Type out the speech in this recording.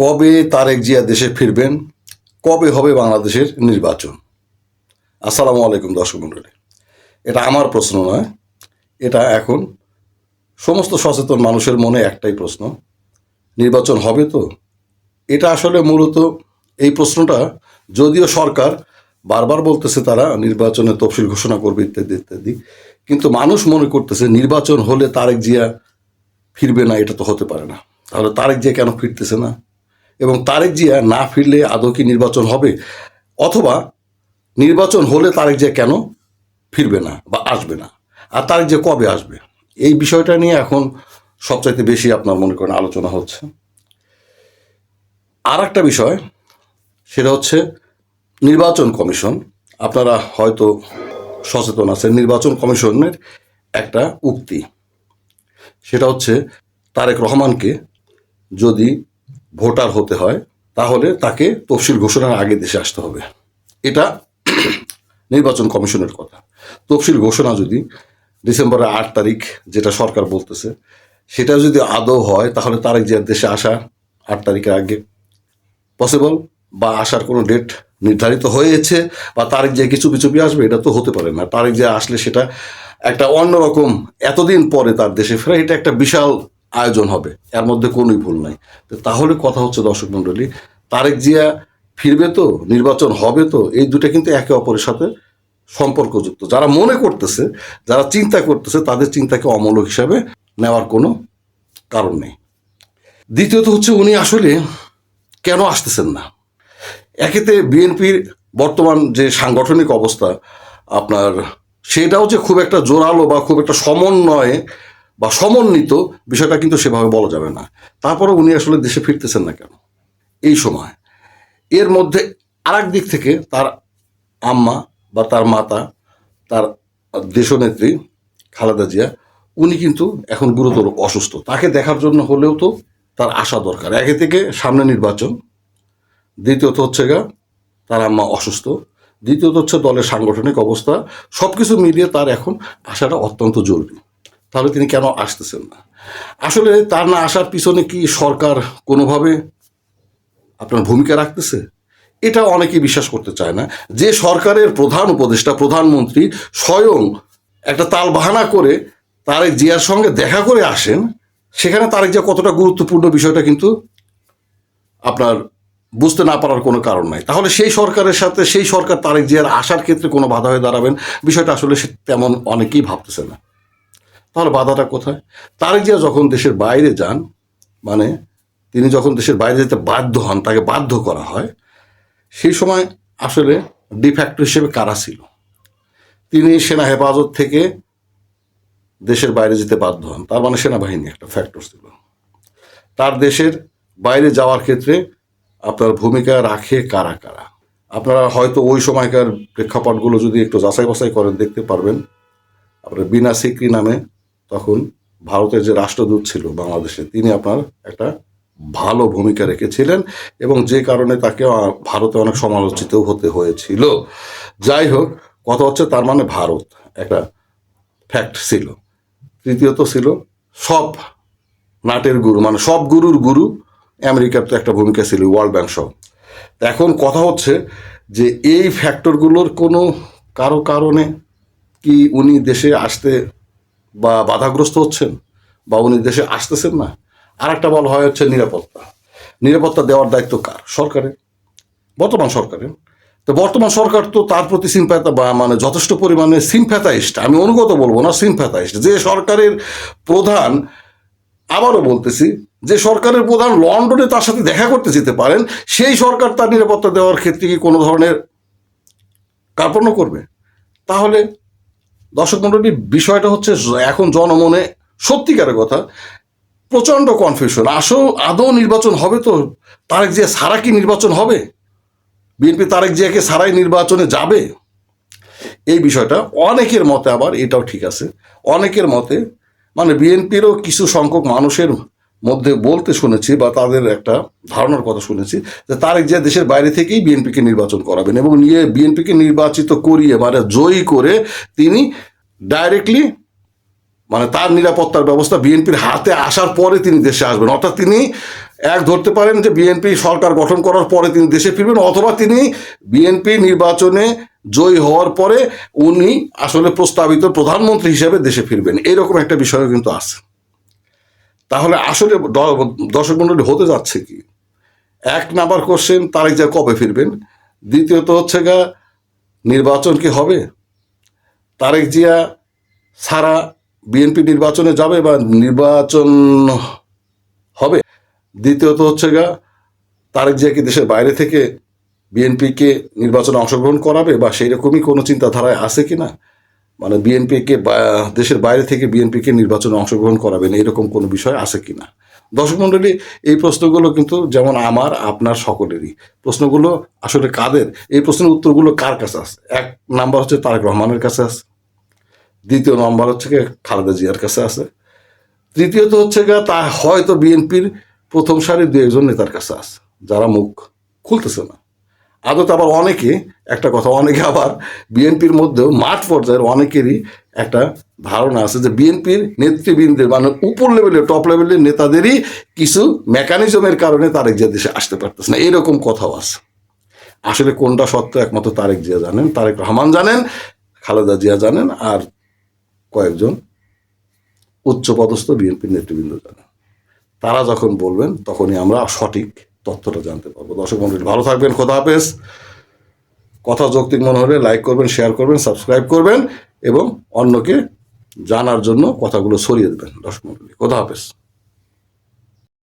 কবে তারেক জিয়া দেশে ফিরবেন? কবে হবে বাংলাদেশের নির্বাচন? আসসালামু আলাইকুম, দর্শক মণ্ডলী। এটা আমার প্রশ্ন নয়, এটা এখন সমস্ত সচেতন মানুষের মনে একটাই প্রশ্ন, নির্বাচন হবে তো? এটা আসলে মূলত এই প্রশ্নটা যদিও সরকার বারবার বলতেছে তারা নির্বাচনের তফসিল ঘোষণা করবে ইত্যাদি ইত্যাদি, কিন্তু মানুষ মনে করতেছে নির্বাচন হলে তারেক জিয়া ফিরবে না, এটা তো হতে পারে না। তাহলে তারেক জিয়া কেন ফিরতেছে না? এবং তারেক জিয়া না ফিরলে আদৌ কি নির্বাচন হবে? অথবা নির্বাচন হলে তারেক জিয়া কেন ফিরবে না বা আসবে না? আর তারেক জিয়া কবে আসবে? এই বিষয়টা নিয়ে এখন সবচাইতে বেশি আপনার মনে করেন আলোচনা হচ্ছে। আর একটা বিষয়, সেটা হচ্ছে নির্বাচন কমিশন। আপনারা হয়তো সচেতন আছেন, নির্বাচন কমিশনের একটা উক্তি। সেটা হচ্ছে, তারেক রহমানকে যদি ভোটার হতে হয়, তাহলে তাকে তফসিল ঘোষণার আগে দেশে আসতে হবে। এটা নির্বাচন কমিশনের কথা। তফসিল ঘোষণা যদি ডিসেম্বরের আট তারিখ যেটা সরকার বলতেছে, সেটা যদি আদৌ হয়, তাহলে তারেক যে দেশে আসা আট তারিখের আগে পসিবল বা আসার কোনো ডেট নির্ধারিত হয়েছে বা তারিখ যে কিছু চুপি আসবে, এটা তো হতে পারে না। তারিখ যে আসলে সেটা একটা অন্যরকম, এতদিন পরে তার দেশে ফেরা, এটা একটা বিশাল আয়োজন হবে। এর মধ্যে কোনোই ভুল নাই। তাহলে কথা হচ্ছে, দর্শক মণ্ডলী, তারেক জিয়া ফিরবে তো, নির্বাচন হবে তো, এই দুটো কিন্তু একে অপরের সাথে সম্পর্কযুক্ত। যারা মনে করতেছে, যারা চিন্তা করতেছে, তাদের চিন্তাকে অমূলক হিসাবে নেওয়ার কোনো কারণ নেই। দ্বিতীয়ত হচ্ছে, উনি আসলে কেন আসতেছেন না? একেতে বিএনপির বর্তমান যে সাংগঠনিক অবস্থা, আপনার সেটাও যে খুব একটা জোরালো বা খুব একটা সমন্বয়ে বা সমন্বিত বিষয়টা কিন্তু সেভাবে বলা যাবে না। তারপরে উনি আসলে দেশে ফিরতেছেন না কেন? এই সময়। এর মধ্যে আরেক দিক থেকে তার আম্মা বা তার মাতা, তার দেশনেত্রী খালেদা জিয়া, উনি কিন্তু এখন গুরুতর অসুস্থ। তাকে দেখার জন্য হলেও তো তার আসা দরকার। একে থেকে সামনে নির্বাচন। দ্বিতীয়ত হচ্ছে গা, তার আম্মা অসুস্থ। দ্বিতীয়ত হচ্ছে দলের সাংগঠনিক অবস্থা। সব কিছু মিলিয়ে তার এখন আসাটা অত্যন্ত জরুরি। তাহলে তিনি কেন আসতেছেন না? আসলে তার না আসার পিছনে কি সরকার কোনোভাবে আপনার ভূমিকা রাখতেছে? এটা অনেকে বিশ্বাস করতে চায় না। যে সরকারের প্রধান উপদেষ্টা, প্রধানমন্ত্রী স্বয়ং একটা তাল বাহানা করে তারেক জিয়ার সঙ্গে দেখা করে আসেন, সেখানে তারেক জিয়া কতটা গুরুত্বপূর্ণ বিষয়টা কিন্তু আপনার বুঝতে না পারার কোনো কারণ নাই। তাহলে সেই সরকারের সাথে, সেই সরকার তারেক জিয়ার আসার ক্ষেত্রে কোনো বাধা হয়ে দাঁড়াবেন? বিষয়টা আসলে সে তেমন অনেকেই ভাবতেছে না। তাহলে বাধাটা কোথায়? তারেক জিয়া যখন দেশের বাইরে যান মানে তিনি যখন দেশের বাইরে যেতে বাধ্য হন, তাকে বাধ্য করা হয়, সেই সময় আসলে ডিফ্যাক্টর হিসেবে কারা ছিল? তিনি সেনা হেফাজত থেকে দেশের বাইরে যেতে বাধ্য হন। তার মানে সেনাবাহিনী একটা ফ্যাক্টর ছিল। তার দেশের বাইরে যাওয়ার ক্ষেত্রে আপনার ভূমিকা রাখে কারা কারা? আপনারা হয়তো ওই সময়কার প্রেক্ষাপটগুলো যদি একটু যাচাই বাছাই করেন, দেখতে পারবেন। আপনার বিনা সিকরি নামে তখন ভারতের যে রাষ্ট্রদূত ছিল বাংলাদেশে, তিনি আপনার একটা ভালো ভূমিকা রেখেছিলেন এবং যে কারণে তাকে ভারতে অনেক সমালোচিত হতে হয়েছিল। যাই হোক, কথা হচ্ছে তার মানে ভারত একটা ফ্যাক্ট ছিল। তৃতীয়ত ছিল সব নাটের গুরু মানে সব গুরুর গুরু আমেরিকার তো একটা ভূমিকা ছিল, ওয়ার্ল্ড ব্যাংক সহ। এখন কথা হচ্ছে যে এই ফ্যাক্টরগুলোর কোনো কারও কারণে কি উনি দেশে আসতে বা বাধাগ্রস্ত হচ্ছেন বা উনি দেশে আসতেছেন না আর একটা বল হয় হচ্ছে নিরাপত্তা। নিরাপত্তা দেওয়ার দায়িত্ব কার? সরকারের। বর্তমান সরকারের। তো বর্তমান সরকার তো তার প্রতি সিম্প্যাথা বা মানে যথেষ্ট পরিমাণে সিম্প্যাথাইস্ট আমি অনুগত বলব না সিম্প্যাথাইস্ট যে সরকারের প্রধান, আবারও বলতেছি, যে সরকারের প্রধান লন্ডনে তার সাথে দেখা করতে যেতে পারেন, সেই সরকার তার নিরাপত্তা দেওয়ার ক্ষেত্রে কি কোনো ধরনের কার্পণ্য করবে? তাহলে দর্শক মন্ডলী, বিষয়টা হচ্ছে এখন জনমনে সত্যিকারের কথা, প্রচণ্ড কনফিউশন আসো, আদৌ নির্বাচন হবে তো? তারেক জিয়া সারা কি নির্বাচন হবে? বিএনপি তারেক জিয়াকে সারাই নির্বাচনে যাবে? এই বিষয়টা অনেকের মতে আবার এটাও ঠিক আছে। অনেকের মতে মানে বিএনপিরও কিছু সংখ্যক মানুষের মধ্যে বলতে শুনেছি বা তাদের একটা ধারণার কথা শুনেছি যে তারেক জিয়া দেশের বাইরে থেকেই বিএনপিকে নির্বাচন করাবেন এবং নিয়ে বিএনপিকে নির্বাচিত করিয়ে মানে জয়ী করে তিনি ডাইরেক্টলি মানে তার নিরাপত্তার ব্যবস্থা বিএনপির হাতে আসার পরে তিনি দেশে আসবেন। অর্থাৎ তিনি এক ধরতে পারেন যে বিএনপি সরকার গঠন করার পরে তিনি দেশে ফিরবেন অথবা তিনি বিএনপি নির্বাচনে জয়ী হওয়ার পরে উনি আসলে প্রস্তাবিত প্রধানমন্ত্রী হিসেবে দেশে ফিরবেন। এরকম একটা বিষয় কিন্তু আছে। তাহলে আসলে দর্শক মন্ডলী হতে যাচ্ছে কি? এক নাম্বার কোশ্চেন তারেক যা কবে ফিরবেন? দ্বিতীয়ত হচ্ছে গা, নির্বাচন কি হবে? তারেক জিয়া সারা বিএনপি নির্বাচনে যাবে বা নির্বাচন হবে? দ্বিতীয়ত হচ্ছে গা, তারেক জিয়া কি দেশের বাইরে থেকে বিএনপিকে নির্বাচনে অংশগ্রহণ করাবে বা সেই রকমই কোনো চিন্তাধারায় আছে কি না মানে বিএনপিকে দেশের বাইরে থেকে বিএনপিকে নির্বাচনে অংশগ্রহণ করাবেন, এরকম কোনো বিষয় আছে কি না দর্শক মণ্ডলী, এই প্রশ্নগুলো কিন্তু যেমন আমার, আপনার সকলেরই। প্রশ্নগুলো আসলে কাদের? এই প্রশ্নের উত্তরগুলো কার কাছে আছে? এক নাম্বার হচ্ছে তারেক রহমানের কাছে আছে। দ্বিতীয় নম্বর হচ্ছে খালেদা জিয়ার কাছে আছে। তৃতীয়ত হচ্ছে গিয়ে তা হয়তো বিএনপির প্রথম সারির দু একজন নেতার কাছে আছে, যারা মুখ খুলতেছে না। আদতে আবার অনেকে, একটা কথা, অনেকে আবার বিএনপির মধ্যেও মাঠ পর্যায়ের অনেকেরই একটা ধারণা আছে যে বিএনপির নেতৃবৃন্দের মানে উপর লেভেলের টপ লেভেলের নেতাদেরই কিছু মেকানিজমের কারণে তারেক জিয়া দেশে আসতে পারতেছে না। এরকম কথাও আছে। আসলে কোনটা সত্য একমাত্র তারেক জিয়া জানেন, তারেক রহমান জানেন, খালেদা জিয়া জানেন, আর কয়েকজন উচ্চপদস্থ বিএনপির নেতৃবৃন্দ জানেন। তারা যখন বলবেন, তখনই আমরা সঠিক তথ্যটা জানতে পারব। দর্শক মন্ডলী, ভালো থাকবেন, খোদা হাফেজ। কথা যৌক্তিক মনে হলে লাইক করবেন শেয়ার করবেন সাবস্ক্রাইব করবেন এবং অন্যকে জানার জন্য কথাগুলো সরিয়ে দেবেন। দর্শক মন্ডলী, খোদা হাফেজ।